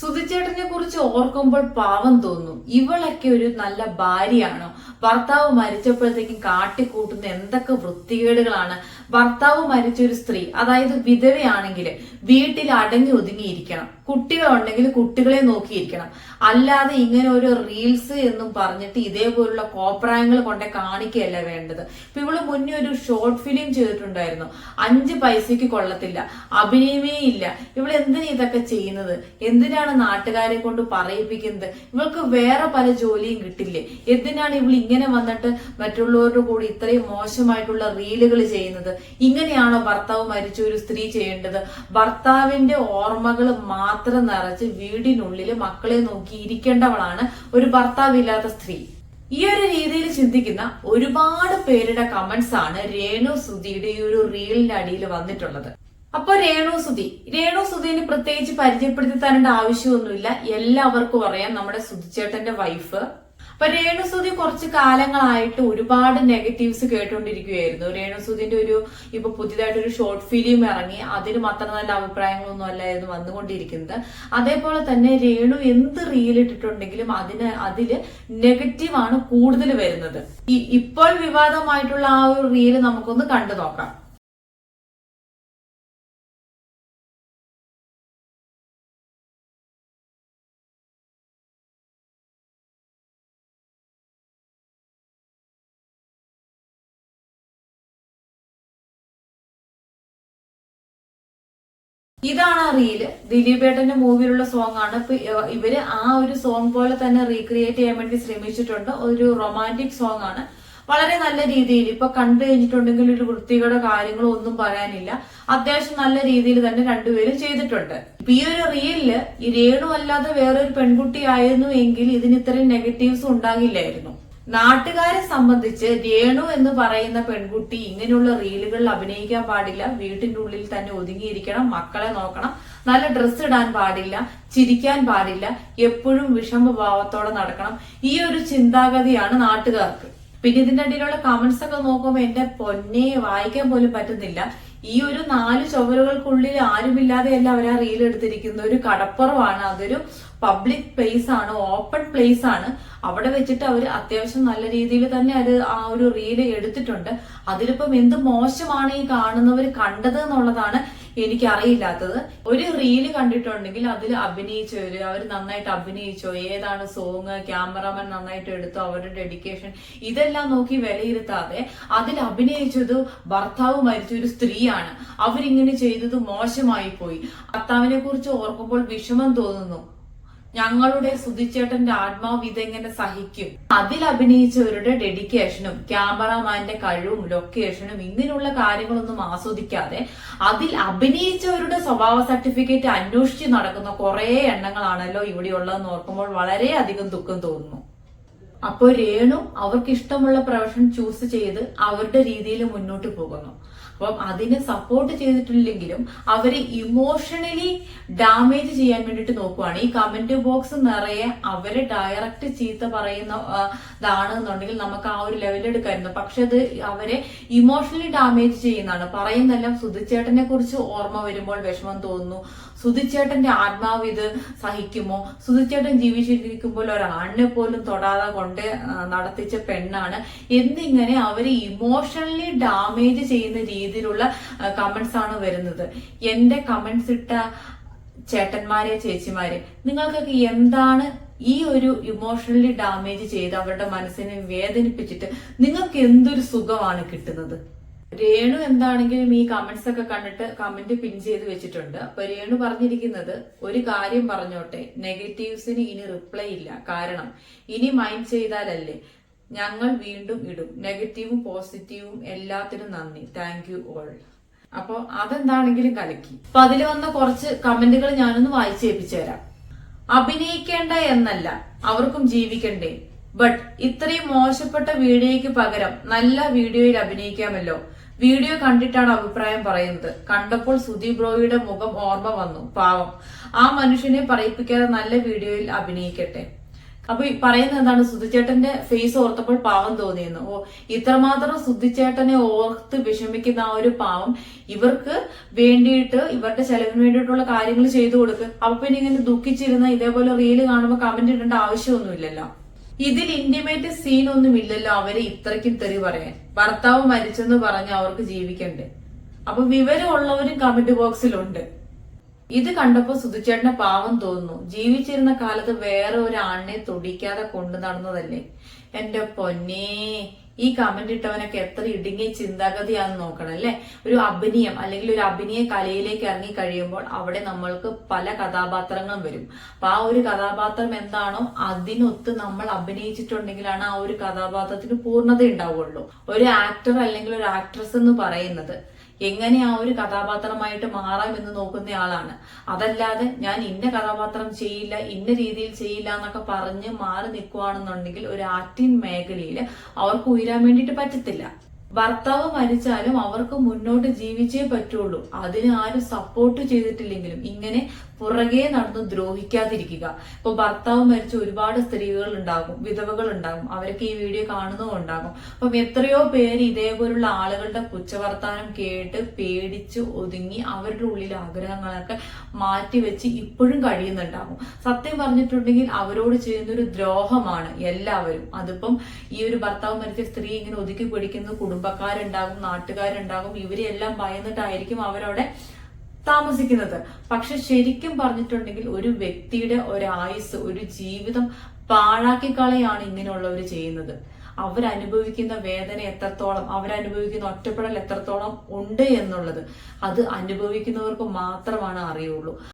സുധിച്ചേട്ടനെ കുറിച്ച് ഓർക്കുമ്പോൾ പാവം തോന്നും. ഇവളൊക്കെ ഒരു നല്ല ഭാര്യയാണോ? ഭർത്താവ് മരിച്ചപ്പോഴത്തേക്കും കാട്ടിക്കൂട്ടുന്ന എന്തൊക്കെ വൃത്തികേടുകളാണ് ഭർത്താവ് മരിച്ച ഒരു സ്ത്രീ അതായത് വിധവയാണെങ്കിൽ വീട്ടിൽ അടങ്ങി ഒതുങ്ങിയിരിക്കണം. കുട്ടികളുണ്ടെങ്കിൽ കുട്ടികളെ നോക്കിയിരിക്കണം. അല്ലാതെ ഇങ്ങനെ ഒരു റീൽസ് എന്നും പറഞ്ഞിട്ട് ഇതേപോലുള്ള കോപ്രായങ്ങൾ കൊണ്ടേ കാണിക്കുകയല്ല വേണ്ടത്. ഇപ്പൊ ഇവൾ മുന്നേ ഒരു ഷോർട്ട് ഫിലിം ചെയ്തിട്ടുണ്ടായിരുന്നു. അഞ്ച് പൈസയ്ക്ക് കൊള്ളത്തില്ല. അഭിനയമേ ഇല്ല. ഇവൾ എന്തിനാ ഇതൊക്കെ ചെയ്യുന്നത്? എന്തിനാണ് നാട്ടുകാരെ കൊണ്ട് പറയിപ്പിക്കുന്നത്? ഇവൾക്ക് വേറെ പല ജോലിയും കിട്ടില്ലേ? എന്തിനാണ് ഇവൾ ഇങ്ങനെ വന്നിട്ട് മറ്റുള്ളവരുടെ കൂടി ഇത്രയും മോശമായിട്ടുള്ള റീലുകൾ ചെയ്യുന്നത്? ഇങ്ങനെയാണോ ഭർത്താവ് മരിച്ച ഒരു സ്ത്രീ ചെയ്യേണ്ടത്? ഭർത്താവിന്റെ ഓർമ്മകൾ മാത്രം നിറച്ച് വീടിനുള്ളിൽ മക്കളെ നോക്കി ഇരിക്കേണ്ടവളാണ് ഒരു ഭർത്താവില്ലാത്ത സ്ത്രീ. ഈ ഒരു രീതിയിൽ ചിന്തിക്കുന്ന ഒരുപാട് പേരുടെ കമന്റ്സ് ആണ് രേണു സുധിയുടെ ഈ ഒരു റീലിന്റെ അടിയിൽ വന്നിട്ടുള്ളത്. അപ്പൊ രേണു സുധി രേണു സുധീനെ പ്രത്യേകിച്ച് പരിചയപ്പെടുത്തി തരേണ്ട ആവശ്യമൊന്നുമില്ല. എല്ലാവർക്കും അറിയാം നമ്മുടെ സുധിച്ചേട്ടന്റെ വൈഫ് അപ്പൊ രേണുസുതി കുറച്ച് കാലങ്ങളായിട്ട് ഒരുപാട് നെഗറ്റീവ്സ് കേട്ടുകൊണ്ടിരിക്കുകയായിരുന്നു രേണുസുതിന്റെ ഒരു ഇപ്പൊ പുതിയതായിട്ട് ഒരു ഷോർട്ട് ഫിലിം ഇറങ്ങി അതിനും അത്ര നല്ല അഭിപ്രായങ്ങളൊന്നും അല്ലായിരുന്നു വന്നുകൊണ്ടിരിക്കുന്നത്. അതേപോലെ തന്നെ രേണു എന്ത് റീൽ ഇട്ടിട്ടുണ്ടെങ്കിലും അതിന് അതിൽ നെഗറ്റീവാണ് കൂടുതൽ വരുന്നത്. ഈ ഇപ്പോൾ വിവാദമായിട്ടുള്ള ആ ഒരു റീൽ നമുക്കൊന്ന് കണ്ടു നോക്കാം. ഇതാണ് ആ റീൽ ദിലീപേട്ടന്റെ മൂവിയിലുള്ള സോങ് ആണ്. ഇവർ ആ ഒരു സോങ് പോലെ തന്നെ റീക്രിയേറ്റ് ചെയ്യാൻ വേണ്ടി ശ്രമിച്ചിട്ടുണ്ട്. ഒരു റൊമാന്റിക് സോങ് ആണ്. വളരെ നല്ല രീതിയിൽ ഇപ്പൊ കണ്ടു കഴിഞ്ഞിട്ടുണ്ടെങ്കിൽ ഒരു വൃത്തികളുടെ കാര്യങ്ങളോ ഒന്നും പറയാനില്ല. അത്യാവശ്യം നല്ല രീതിയിൽ തന്നെ രണ്ടുപേരും ചെയ്തിട്ടുണ്ട്. ഇപ്പൊ ഈ ഒരു റീലിൽ ഈ രേണു അല്ലാതെ വേറൊരു പെൺകുട്ടി ആയിരുന്നു എങ്കിൽ ഇതിന് ഇത്രയും നെഗറ്റീവ്സ് ഉണ്ടാകില്ലായിരുന്നു. നാട്ടുകാരെ സംബന്ധിച്ച് രേണു എന്ന് പറയുന്ന പെൺകുട്ടി ഇങ്ങനെയുള്ള റീലുകളിൽ അഭിനയിക്കാൻ പാടില്ല. വീട്ടിന്റെ ഉള്ളിൽ തന്നെ ഒതുങ്ങിയിരിക്കണം. മക്കളെ നോക്കണം. നല്ല ഡ്രസ്സ് ഇടാൻ പാടില്ല. ചിരിക്കാൻ പാടില്ല. എപ്പോഴും വിഷമഭാവത്തോടെ നടക്കണം. ഈ ഒരു ചിന്താഗതിയാണ് നാട്ടുകാർക്ക്. പിന്നെ ഇതിന്റെ അടിയിലുള്ള കമന്റ്സ് ഒക്കെ നോക്കുമ്പോൾ എന്റെ പൊന്നെ വായിക്കാൻ പോലും പറ്റുന്നില്ല. ഈ ഒരു നാല് ചുവരുകൾക്കുള്ളിൽ ആരുമില്ലാതെയല്ല അവർ ആ റീൽ എടുത്തിരിക്കുന്ന ഒരു കടപ്പുറമാണ്. അതൊരു പബ്ലിക് പ്ലേസ് ആണ്. ഓപ്പൺ പ്ലേസ് ആണ്. അവിടെ വെച്ചിട്ട് അവർ അത്യാവശ്യം നല്ല രീതിയിൽ തന്നെ അത് ആ ഒരു റീൽ എടുത്തിട്ടുണ്ട്. അതിലിപ്പം എന്ത് മോശമാണ് ഈ കാണുന്നവർ കണ്ടത് എന്നുള്ളതാണ് എനിക്ക് അറിയില്ലാത്തത് ഒരു റീൽ കണ്ടിട്ടുണ്ടെങ്കിൽ അതിൽ അഭിനയിച്ചവര് അവർ നന്നായിട്ട് അഭിനയിച്ചോ ഏതാണ് സോങ് ക്യാമറമാൻ നന്നായിട്ട് എടുത്തോ അവരുടെ ഡെഡിക്കേഷൻ ഇതെല്ലാം നോക്കി വിലയിരുത്താതെ അതിൽ അഭിനയിച്ചത് ഭർത്താവ് മരിച്ച ഒരു സ്ത്രീയാണ്. അവരിങ്ങനെ ചെയ്തത് മോശമായി പോയി ഭർത്താവിനെ കുറിച്ച് ഓർക്കുമ്പോൾ വിഷമം തോന്നുന്നു. ഞങ്ങളുടെ സുധിച്ചേട്ടന്റെ ആത്മാവ് ഇതെങ്ങനെ സഹിക്കും? അതിൽ അഭിനയിച്ചവരുടെ ഡെഡിക്കേഷനും ക്യാമറാമാന്റെ കഴിവും ലൊക്കേഷനും ഇങ്ങനെയുള്ള കാര്യങ്ങളൊന്നും ആസ്വദിക്കാതെ അതിൽ അഭിനയിച്ചവരുടെ സ്വഭാവ സർട്ടിഫിക്കറ്റ് അന്വേഷിച്ച് നടക്കുന്ന കുറെ എണ്ണങ്ങളാണല്ലോ ഇവിടെയുള്ളതെന്ന് ഓർക്കുമ്പോൾ വളരെയധികം ദുഃഖം തോന്നുന്നു. അപ്പോൾ രേണു അവർക്ക് ഇഷ്ടമുള്ള പ്രൊഫഷൻ ചൂസ് ചെയ്ത് അവരുടെ രീതിയിൽ മുന്നോട്ട് പോകുന്നു. അപ്പം അതിനെ സപ്പോർട്ട് ചെയ്തിട്ടില്ലെങ്കിലും അവരെ ഇമോഷണലി ഡാമേജ് ചെയ്യാൻ വേണ്ടിയിട്ട് നോക്കുവാണ്. ഈ കമന്റ് ബോക്സ് നിറയെ അവരെ ഡയറക്റ്റ് ചീത്ത പറയുന്ന എന്നുണ്ടെങ്കിൽ നമുക്ക് ആ ഒരു ലെവലിൽ എടുക്കായിരുന്നു. പക്ഷെ അത് അവരെ ഇമോഷണലി ഡാമേജ് ചെയ്യുന്നതാണ്. പറയുന്നെല്ലാം സുധിച്ചേട്ടനെ കുറിച്ച് ഓർമ്മ വരുമ്പോൾ വിഷമം തോന്നുന്നു. സുധിച്ചേട്ടന്റെ ആത്മാവ് ഇത് സഹിക്കുമോ? സുധിച്ചേട്ടൻ ജീവിച്ചിരിക്കുമ്പോൾ ഒരാണിനെ പോലും തൊടാതെ കൊണ്ട് നടത്തിച്ച പെണ്ണാണ്. എന്നിങ്ങനെ അവരെ ഇമോഷണലി ഡാമേജ് ചെയ്യുന്ന രീതിയിലുള്ള കമന്റ്സ് ആണ് വരുന്നത്. എന്റെ കമന്റ്സ് ഇട്ട ചേട്ടന്മാരെ ചേച്ചിമാരെ നിങ്ങൾക്കൊക്കെ എന്താണ് ഈ ഒരു ഇമോഷണലി ഡാമേജ് ചെയ്ത് അവരുടെ മനസ്സിനെ വേദനിപ്പിച്ചിട്ട് നിങ്ങൾക്ക് എന്തൊരു സുഖമാണ് കിട്ടുന്നത്? രേണു എന്താണെങ്കിലും ഈ കമന്റ്സ് ഒക്കെ കണ്ടിട്ട് കമന്റ് പിൻ ചെയ്ത് വെച്ചിട്ടുണ്ട്. അപ്പൊ രേണു പറഞ്ഞിരിക്കുന്നത് ഒരു കാര്യം പറഞ്ഞോട്ടെ നെഗറ്റീവ്സിന് ഇനി റിപ്ലൈ ഇല്ല. കാരണം ഇനി മൈൻഡ് ചെയ്താലല്ലേ ഞങ്ങൾ വീണ്ടും ഇടും. നെഗറ്റീവും പോസിറ്റീവും എല്ലാത്തിനും നന്ദി. താങ്ക് യു ഓൾ അപ്പൊ അതെന്താണെങ്കിലും കലക്കി. അപ്പൊ അതിൽ വന്ന കുറച്ച് കമന്റുകൾ ഞാനൊന്ന് വായിച്ചേപ്പിച്ചു തരാം. അഭിനയിക്കേണ്ട എന്നല്ല അവർക്കും ജീവിക്കണ്ടേ? ബട്ട് ഇത്രയും മോശപ്പെട്ട വീഡിയോയ്ക്ക് പകരം നല്ല വീഡിയോയിൽ അഭിനയിക്കാമല്ലോ. വീഡിയോ കണ്ടിട്ടാണ് അഭിപ്രായം പറയുന്നത്. കണ്ടപ്പോൾ സുധി ബ്രോയുടെ മുഖം ഓർമ്മ വന്നു. പാവം. ആ മനുഷ്യനെ പറയിപ്പിക്കാതെ നല്ല വീഡിയോയിൽ അഭിനയിക്കട്ടെ. അപ്പൊ പറയുന്നത് എന്താണ്? സുധിച്ചേട്ടന്റെ ഫേസ് ഓർത്തപ്പോൾ പാവം തോന്നിയെന്ന്. ഓ ഇത്രമാത്രം സുധിച്ചേട്ടനെ ഓർത്ത് വിഷമിക്കുന്ന ആ ഒരു പാവം ഇവർക്ക് വേണ്ടിയിട്ട് ഇവരുടെ ചെലവിന് വേണ്ടിയിട്ടുള്ള കാര്യങ്ങൾ ചെയ്തു കൊടുക്കുക അപ്പൊ പിന്നെ ഇങ്ങനെ ദുഃഖിച്ചിരുന്ന ഇതേപോലെ റീൽ കാണുമ്പോൾ കമന്റ് ഇടേണ്ട ആവശ്യമൊന്നുമില്ലല്ലോ. ഇതിൽ ഇന്റിമേറ്റ് സീൻ ഒന്നും ഇല്ലല്ലോ അവരെ ഇത്രയ്ക്കും തെറി പറയാൻ. ഭർത്താവ് മരിച്ചെന്ന് പറഞ്ഞ് അവർക്ക് ജീവിക്കണ്ടേ? അപ്പൊ വിവരമുള്ളവരും കമന്റ് ബോക്സിലുണ്ട് ഇത് കണ്ടപ്പോ സുധിച്ചേട്ടന് പാവം തോന്നുന്നു. ജീവിച്ചിരുന്ന കാലത്ത് വേറെ ഒരു ആണിനെ തൊടിക്കാതെ കൊണ്ടു നടന്നതല്ലേ? എന്റെ പൊന്നേ ഈ കമന്റ് ഇട്ടവനൊക്കെ എത്ര ഇടുങ്ങിയ ചിന്താഗതിയാന്ന് നോക്കണം അല്ലെ? ഒരു അഭിനയം അല്ലെങ്കിൽ ഒരു അഭിനയ കലയിലേക്ക് ഇറങ്ങി കഴിയുമ്പോൾ അവിടെ നമ്മൾക്ക് പല കഥാപാത്രങ്ങളും വരും. അപ്പൊ ആ ഒരു കഥാപാത്രം എന്താണോ അതിനൊത്ത് നമ്മൾ അഭിനയിച്ചിട്ടുണ്ടെങ്കിലാണ് ആ ഒരു കഥാപാത്രത്തിന് പൂർണത ഉണ്ടാവുള്ളൂ ഒരു ആക്ടർ അല്ലെങ്കിൽ ഒരു ആക്ട്രസ് എന്ന് പറയുന്നത്. എങ്ങനെ ആ ഒരു കഥാപാത്രമായിട്ട് മാറാം എന്ന് നോക്കുന്ന ആളാണ്. അതല്ലാതെ ഞാൻ ഇന്ന കഥാപാത്രം ചെയ്യില്ല ഇന്ന രീതിയിൽ ചെയ്യില്ല എന്നൊക്കെ പറഞ്ഞ് മാറി നിൽക്കുവാണെന്നുണ്ടെങ്കിൽ ഒരു ആക്ടിംഗ് മേഖലയിൽ അവർക്ക് ഉയരാൻ വേണ്ടിയിട്ട് പറ്റത്തില്ല. ഭർത്താവ് മരിച്ചാലും അവർക്ക് മുന്നോട്ട് ജീവിച്ചേ പറ്റുള്ളൂ. അതിന് ആരും സപ്പോർട്ട് ചെയ്തിട്ടില്ലെങ്കിലും ഇങ്ങനെ പുറകെ നടന്നു ദ്രോഹിക്കാതിരിക്കുക. ഇപ്പൊ ഭർത്താവ് മരിച്ച ഒരുപാട് സ്ത്രീകൾ ഉണ്ടാകും വിധവകൾ ഉണ്ടാകും അവരൊക്കെ ഈ വീഡിയോ കാണുന്നതുണ്ടാകും അപ്പം എത്രയോ പേര് ഇതേപോലുള്ള ആളുകളുടെ പുച്ഛവർത്താനം കേട്ട് പേടിച്ച് ഒതുങ്ങി അവരുടെ ഉള്ളിലെ ആഗ്രഹങ്ങളൊക്കെ മാറ്റിവെച്ച് ഇപ്പോഴും കഴിയുന്നുണ്ടാകും. സത്യം പറഞ്ഞിട്ടുണ്ടെങ്കിൽ അവരോട് ചെയ്യുന്ന ഒരു ദ്രോഹമാണ് എല്ലാവരും. അതിപ്പം ഈ ഒരു ഭർത്താവ് മരിച്ച സ്ത്രീ ഇങ്ങനെ ഒതുക്കി പിടിക്കുന്ന കുടുംബക്കാരുണ്ടാകും നാട്ടുകാരുണ്ടാകും ഇവരെല്ലാം ഭയന്നിട്ടായിരിക്കും അവരവിടെ താമസിക്കുന്നത്. പക്ഷെ ശരിക്കും പറഞ്ഞിട്ടുണ്ടെങ്കിൽ ഒരു വ്യക്തിയുടെ ഒരായുസ് ഒരു ജീവിതം പാഴാക്കി കളയാണ് ഇങ്ങനെയുള്ളവർ ചെയ്യുന്നത്. അവരനുഭവിക്കുന്ന വേദന എത്രത്തോളം അവരനുഭവിക്കുന്ന ഒറ്റപ്പെടൽ എത്രത്തോളം ഉണ്ട് എന്നുള്ളത് അത് അനുഭവിക്കുന്നവർക്ക് മാത്രമാണ് അറിയുള്ളൂ.